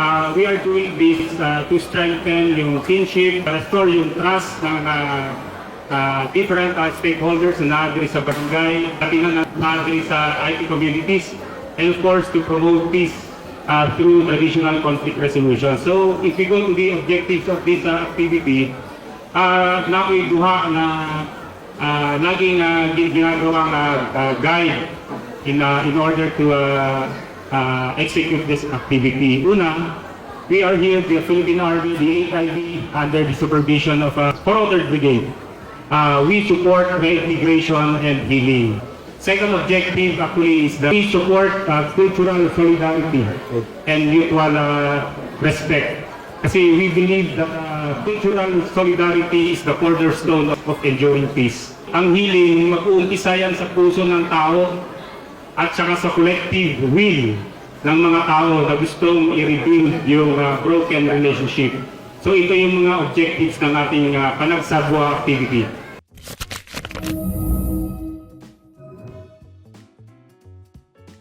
Uh, we are doing this uh, to strengthen yung kinship, restore yung trust ng uh, uh, different uh, stakeholders na naagri sa barangay, pati na naagri sa IT communities, and of course to promote peace uh, through traditional conflict resolution. So if we go to the objectives of this uh, activity, uh, na may duha na uh, laging uh, gin- ginagawang uh, uh, guide in, uh, in order to uh, uh, execute this activity. Una, we are here, the Philippine Army, the AIB, under the supervision of uh, 400 Brigade. Uh, we support reintegration and healing. Second objective actually is that we support uh, cultural solidarity and mutual uh, respect. Kasi we believe that uh, cultural solidarity is the cornerstone of, of enduring peace. Ang healing, mag-uumpisa yan sa puso ng tao at saka sa collective will ng mga tao na gustong i-rebuild yung uh, broken relationship. So ito yung mga objectives ng ating uh, panagsabwa activity.